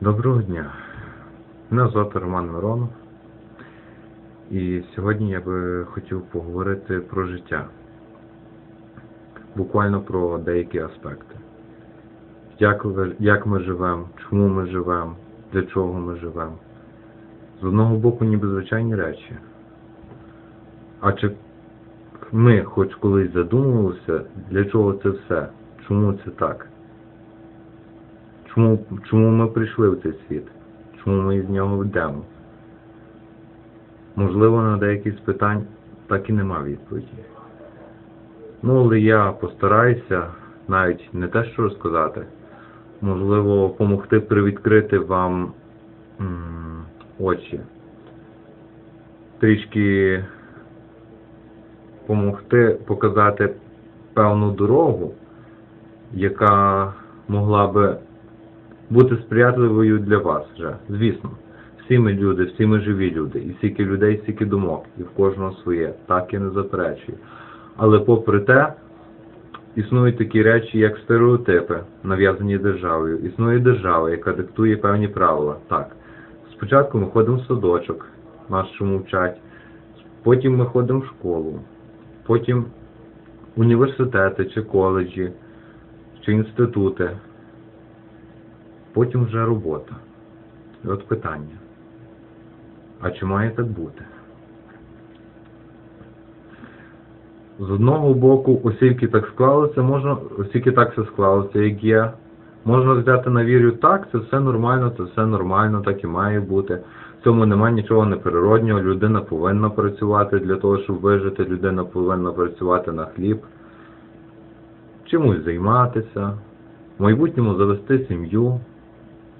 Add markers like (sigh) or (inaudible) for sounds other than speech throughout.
Доброго дня. Мене звати Роман Миронов. І сьогодні я би хотів поговорити про життя. Буквально про деякі аспекти. Як, як ми живемо, чому ми живемо, для чого ми живемо. З одного боку, ніби звичайні речі. А чи ми хоч колись задумувалися, для чого це все? Чому це так? Чому, чому ми прийшли в цей світ? Чому ми з нього йдемо? Можливо, на деякі з питань так і нема відповіді. Ну, але я постараюся навіть не те, що розказати, можливо, допомогти привідкрити вам м, очі. Трішки допомогти показати певну дорогу, яка могла би бути сприятливою для вас вже. Звісно, всі ми люди, всі ми живі люди, і стільки людей, стільки думок, і в кожного своє, так я не заперечую. Але попри те, існують такі речі, як стереотипи, нав'язані державою. Існує держава, яка диктує певні правила. Так. Спочатку ми ходимо в садочок, нас чому вчать, потім ми ходимо в школу, потім університети чи коледжі, чи інститути потім вже робота. І от питання. А чи має так бути? З одного боку, оскільки так склалося, можна, оскільки так все склалося, як є, можна взяти на вірю так, це все нормально, це все нормально, так і має бути. В цьому немає нічого неприроднього, людина повинна працювати для того, щоб вижити, людина повинна працювати на хліб, чимось займатися, в майбутньому завести сім'ю,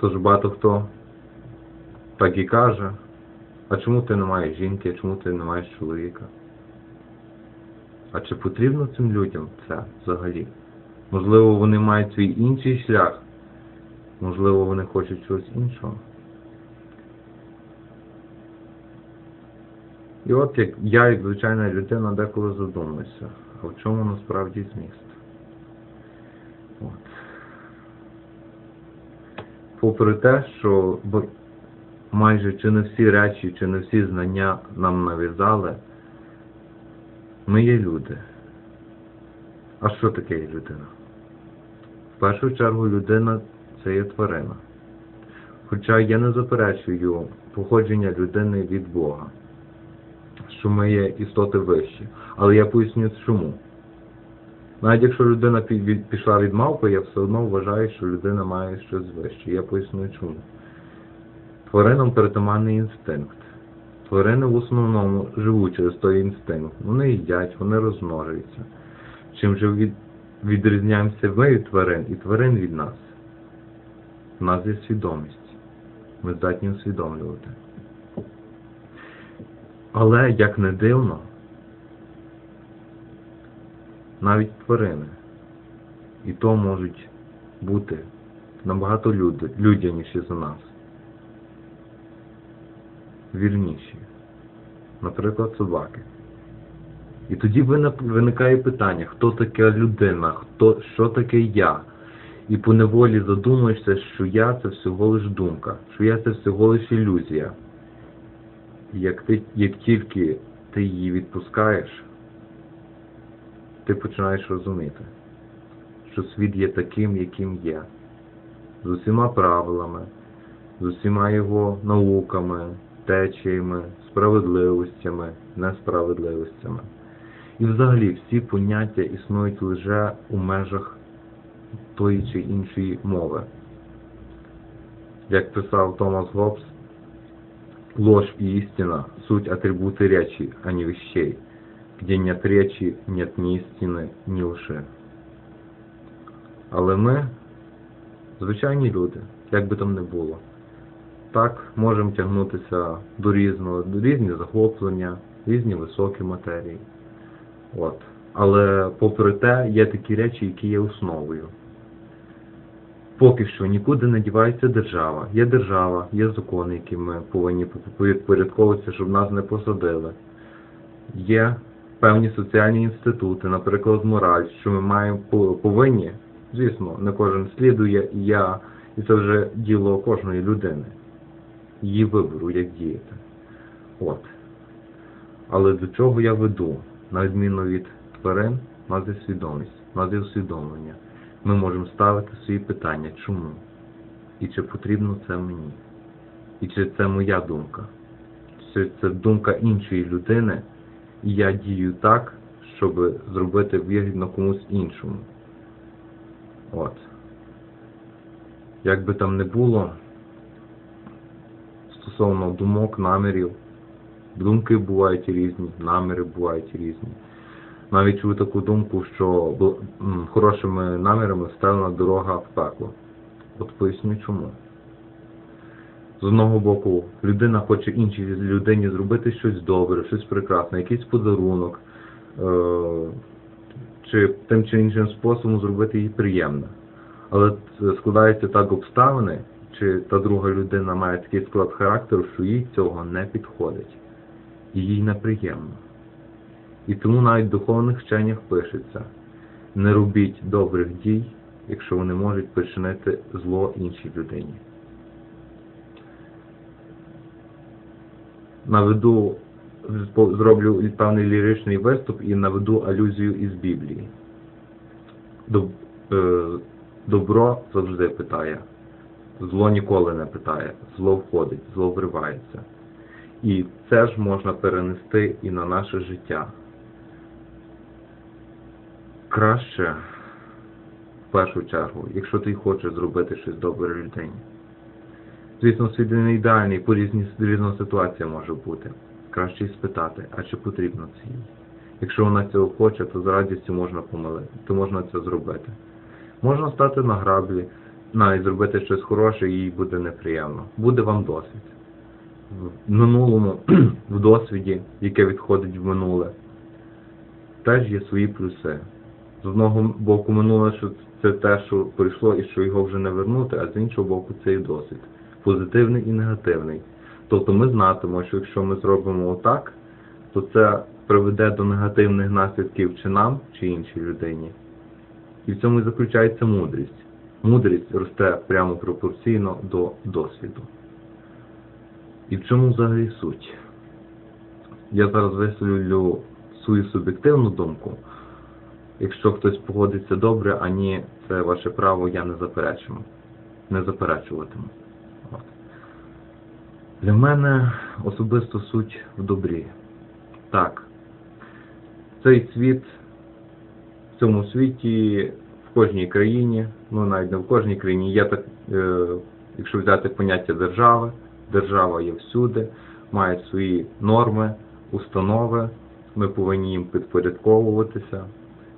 Тож багато хто так і каже, а чому ти не маєш жінки, чому ти не маєш чоловіка? А чи потрібно цим людям це взагалі? Можливо, вони мають свій інший шлях, можливо, вони хочуть чогось іншого. І от як я, як звичайна людина, деколи задумуюся, а в чому насправді зміст? От попри те, що майже чи не всі речі, чи не всі знання нам нав'язали, ми є люди. А що таке є людина? В першу чергу людина це є тварина. Хоча я не заперечую походження людини від Бога, що ми є істоти вищі. Але я поясню чому. Навіть якщо людина пішла від мавпи, я все одно вважаю, що людина має щось вище. Я поясню чому. Тваринам притаманний інстинкт. Тварини в основному живуть через той інстинкт. Вони їдять, вони розмножуються. Чим же від... відрізняємося ми від тварин і тварин від нас? У нас є свідомість. Ми здатні усвідомлювати. Але, як не дивно, навіть тварини. І то можуть бути набагато люд... людяніші за нас. Вірніші. Наприклад, собаки. І тоді виникає питання, хто така людина, хто, що таке я. І поневолі задумуєшся, що я це всього лиш думка, що я це всього лиш ілюзія. Як, ти, як тільки ти її відпускаєш, ти починаєш розуміти, що світ є таким, яким є, з усіма правилами, з усіма його науками, течіями, справедливостями, несправедливостями. І взагалі всі поняття існують лише у межах тої чи іншої мови. Як писав Томас Гоббс, ложь и истина – суть атрибуты речи, а не вещей. Где нет речі, нет ні істини, ні лжи. Але ми звичайні люди, як би там не було. Так, можемо тягнутися до різного, до різні захоплення, різні високі матерії. От. Але попри те, є такі речі, які є основою. Поки що нікуди не дівається держава. Є держава, є закони, які ми повинні підпорядковуватися, щоб нас не посадили. Є певні соціальні інститути, наприклад, мораль, що ми маємо повинні Звісно, не кожен слідує, я, і це вже діло кожної людини. Її вибору, як діяти. От. Але до чого я веду? На відміну від тварин, у нас є свідомість, у нас є усвідомлення. Ми можемо ставити свої питання, чому? І чи потрібно це мені? І чи це моя думка? Чи це думка іншої людини, я дію так, щоб зробити вигідно комусь іншому. От. Як би там не було, стосовно думок, намірів, думки бувають різні, наміри бувають різні. Навіть чую таку думку, що хорошими намірами вставлена дорога в пекло. От поясню чому. З одного боку, людина хоче іншій людині зробити щось добре, щось прекрасне, якийсь подарунок, е- чи тим чи іншим способом зробити їй приємне. Але складаються так обставини, чи та друга людина має такий склад характеру, що їй цього не підходить. І їй неприємно. І тому навіть в духовних вченнях пишеться не робіть добрих дій, якщо вони можуть причинити зло іншій людині. Наведу, зроблю певний ліричний виступ і наведу алюзію із Біблії. Е, Добро завжди питає, зло ніколи не питає, зло входить, зло вривається. І це ж можна перенести і на наше життя. Краще, в першу чергу, якщо ти хочеш зробити щось добре людині. Звісно, світ не ідеальний, по різні різна ситуація може бути. Краще і спитати, а чи потрібно це їй. Якщо вона цього хоче, то з радістю можна помилити, то можна це зробити. Можна стати на граблі, навіть зробити щось хороше, і їй буде неприємно. Буде вам досвід. В минулому, (clears throat) в досвіді, яке відходить в минуле, теж є свої плюси. З одного боку, минуле, що це те, що прийшло і що його вже не вернути, а з іншого боку, це і досвід. Позитивний і негативний. Тобто ми знатимемо, що якщо ми зробимо отак, то це приведе до негативних наслідків чи нам, чи іншій людині. І в цьому і заключається мудрість. Мудрість росте прямо пропорційно до досвіду. І в чому взагалі суть? Я зараз висловлю свою суб'єктивну думку. Якщо хтось погодиться добре, а ні, це ваше право, я не заперечую. Не заперечуватиму. Для мене особисто суть в добрі. Так. Цей світ в цьому світі, в кожній країні, ну навіть не в кожній країні, є так, е, якщо взяти поняття держави, держава є всюди, має свої норми, установи, ми повинні їм підпорядковуватися,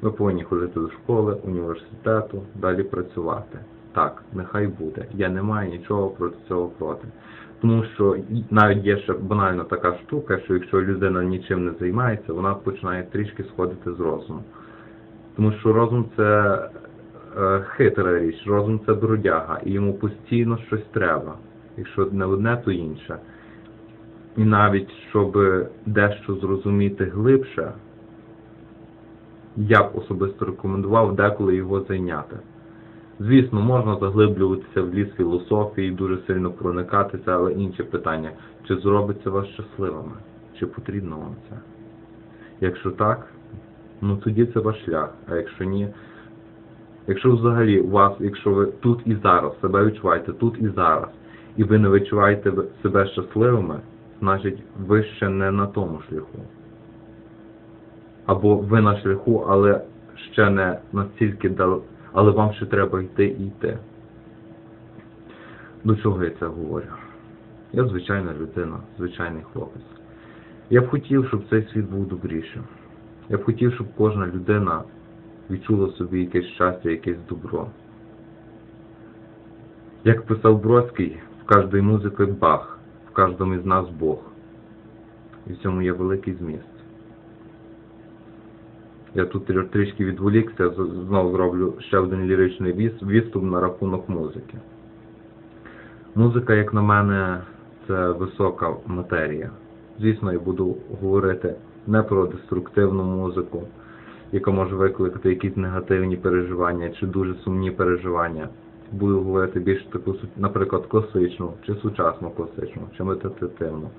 ми повинні ходити до школи, університету, далі працювати. Так, нехай буде. Я не маю нічого проти цього проти. Тому що навіть є ще банально така штука, що якщо людина нічим не займається, вона починає трішки сходити з розуму. Тому що розум це е, хитра річ, розум це бродяга, і йому постійно щось треба. Якщо не одне, то інше. І навіть щоб дещо зрозуміти глибше, я б особисто рекомендував деколи його зайняти. Звісно, можна заглиблюватися в ліс філософії, дуже сильно проникатися, але інше питання, чи зробить це вас щасливими, чи потрібно вам це? Якщо так, ну тоді це ваш шлях, а якщо ні, якщо взагалі у вас, якщо ви тут і зараз себе відчуваєте тут і зараз, і ви не відчуваєте себе щасливими, значить ви ще не на тому шляху. Або ви на шляху, але ще не настільки дал... але вам ще треба йти і йти. До чого я це говорю? Я звичайна людина, звичайний хлопець. Я б хотів, щоб цей світ був добрішим. Я б хотів, щоб кожна людина відчула собі якесь щастя, якесь добро. Як писав Бродський, в кожній музиці Бах, в кожному із нас Бог. І в цьому є великий зміст. Я тут трішки відволікся, знову зроблю ще один ліричний відступ на рахунок музики. Музика, як на мене, це висока матерія. Звісно, я буду говорити не про деструктивну музику, яка може викликати якісь негативні переживання чи дуже сумні переживання. Буду говорити більш таку, наприклад, класичну, чи сучасну класичну, чи медитативну.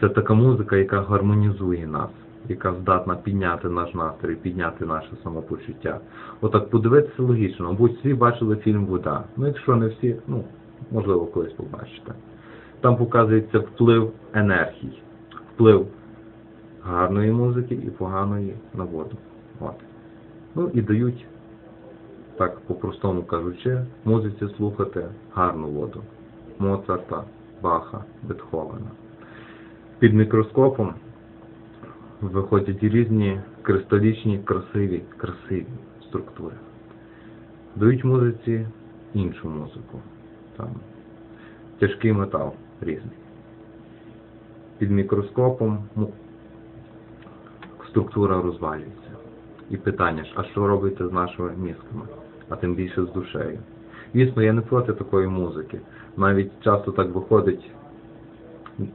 Це така музика, яка гармонізує нас, яка здатна підняти наш настрій, підняти наше самопочуття. Отак подивитися логічно. Мабуть, всі бачили фільм Вода. Ну, якщо не всі, ну, можливо, колись побачите. Там показується вплив енергії, вплив гарної музики і поганої на воду. От. Ну і дають, так по-простому кажучи, музиці слухати гарну воду. Моцарта, Баха, Бетховена. Під мікроскопом виходять різні кристалічні, красиві, красиві структури. Дають музиці іншу музику. Там тяжкий метал різний. Під мікроскопом структура розвалюється. І питання ж, а що робити з нашими мізками, а тим більше з душею? Звісно, я не проти такої музики. Навіть часто так виходить,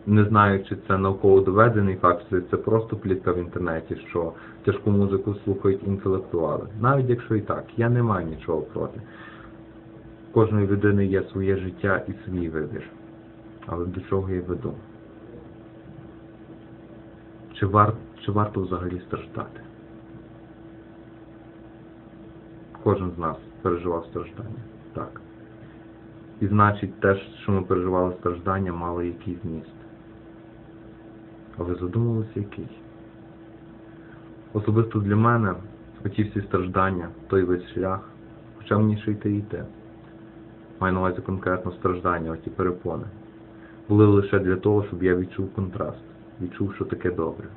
не знаю, чи це науково доведений факт, чи це просто плітка в інтернеті, що тяжку музику слухають інтелектуали. Навіть якщо і так, я не маю нічого проти. Кожної людини є своє життя і свій вибір. Але до чого я веду? Чи, вар... чи варто взагалі страждати? Кожен з нас переживав страждання. Так. І значить те, що ми переживали страждання, мало якийсь зміст. А ви задумалися який? Особисто для мене оті всі страждання, той весь шлях, хоча мені ще йти йти. Маю на увазі конкретно страждання, оті перепони. Були лише для того, щоб я відчув контраст, відчув, що таке добре.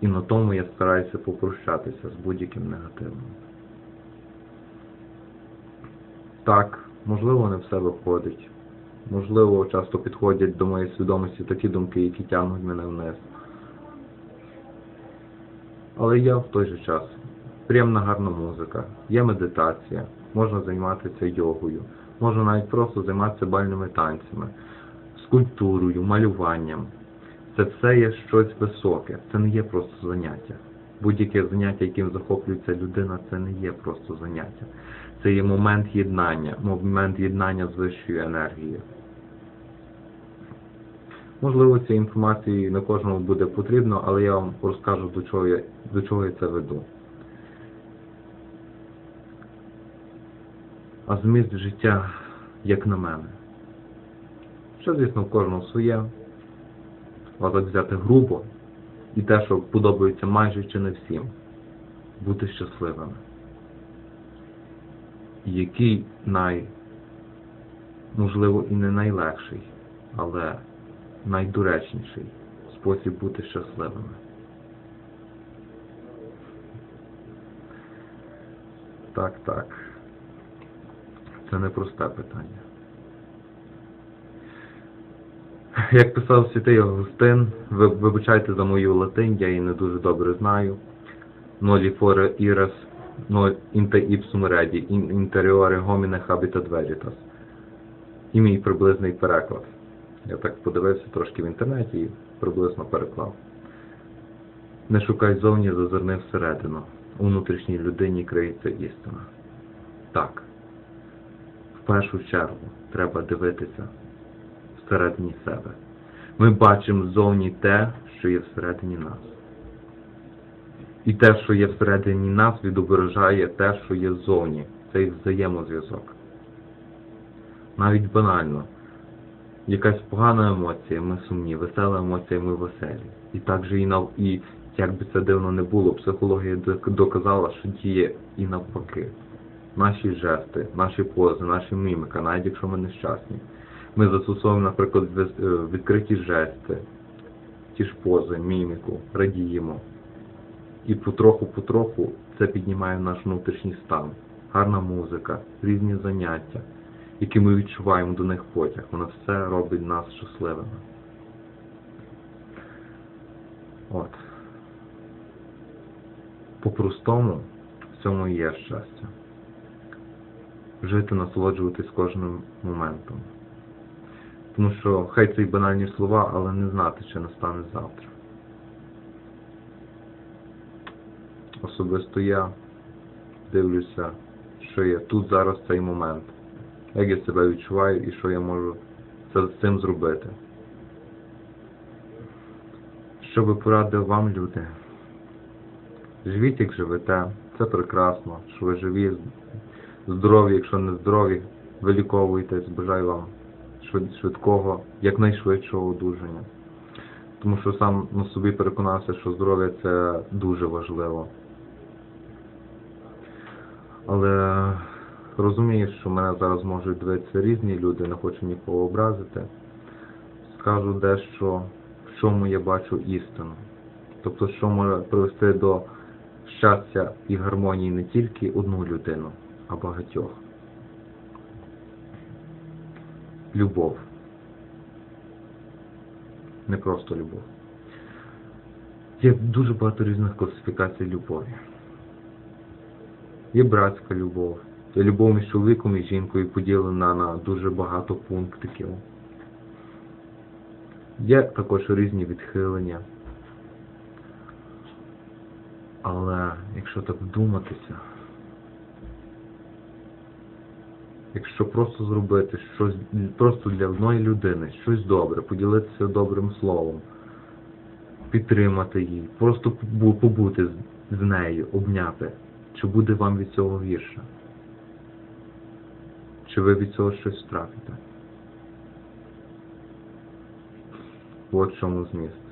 І на тому я стараюся попрощатися з будь-яким негативом. Так, можливо, не все виходить. Можливо, часто підходять до моєї свідомості такі думки, які тягнуть мене вниз. Але я в той же час. Приємна гарна музика, є медитація, можна займатися йогою, можна навіть просто займатися бальними танцями, скульптурою, малюванням. Це все є щось високе, це не є просто заняття. Будь-яке заняття, яким захоплюється людина, це не є просто заняття. Це є момент єднання, момент єднання з вищою енергією. Можливо, цієї інформації не кожному буде потрібно, але я вам розкажу, до чого я, до чого я це веду. А зміст життя, як на мене. Що, звісно, в кожного своє. А взяти грубо і те, що подобається майже чи не всім. Бути щасливими. Який най, можливо, і не найлегший, але найдоречніший спосіб бути щасливими. Так, так. Це непросте питання. Як писав святий Августин, ви вибачайте за мою латинь, я її не дуже добре знаю. Нолі форе ірес, но інте іпсум реді, ін інтеріоре гоміне habitat veritas. І мій приблизний переклад. Я так подивився трошки в інтернеті і приблизно переклав. Не шукай зовні, зазирни всередину. У внутрішній людині криється істина. Так. В першу чергу треба дивитися всередині себе. Ми бачимо ззовні те, що є всередині нас. І те, що є всередині нас, відображає те, що є ззовні. Це їх взаємозв'язок. Навіть банально. Якась погана емоція, ми сумні, весела емоція, ми веселі. І так же і нав... і як би це дивно не було, психологія доказала, що діє і навпаки. Наші жести, наші пози, наші міміка, навіть якщо ми нещасні. Ми застосовуємо, наприклад, е, відкриті жести, ті ж пози, міміку, радіємо. І потроху-потроху це піднімає наш внутрішній стан. Гарна музика, різні заняття, які ми відчуваємо до них потяг. Воно все робить нас щасливими. От. По-простому в цьому є щастя. Жити, насолоджуватись кожним моментом. Тому що хай це й банальні слова, але не знати, чи настане завтра. Особисто я дивлюся, що є тут зараз цей момент. Як я себе відчуваю і що я можу з цим зробити. Що би порадив вам, люди? Живіть, як живете. Це прекрасно, що ви живі, здорові, якщо не здорові, виліковуєтесь. Бажаю вам швидкого, якнайшвидшого одужання. Тому що сам на собі переконався, що здоров'я це дуже важливо. Але розумію, що мене зараз можуть дивитися різні люди, не хочу нікого образити. Скажу дещо, в чому я бачу істину. Тобто, що може привести до щастя і гармонії не тільки одну людину, а багатьох. Любов. Не просто любов. Є дуже багато різних класифікацій любові. Є братська любов, любов між чоловіком і жінкою поділена на дуже багато пунктиків. Є також різні відхилення. Але якщо так вдуматися, якщо просто зробити щось просто для одної людини, щось добре, поділитися добрим словом, підтримати її, просто побути з нею, обняти, чи буде вам від цього гірше? Чи ви від цього щось втратите? От чому зміст.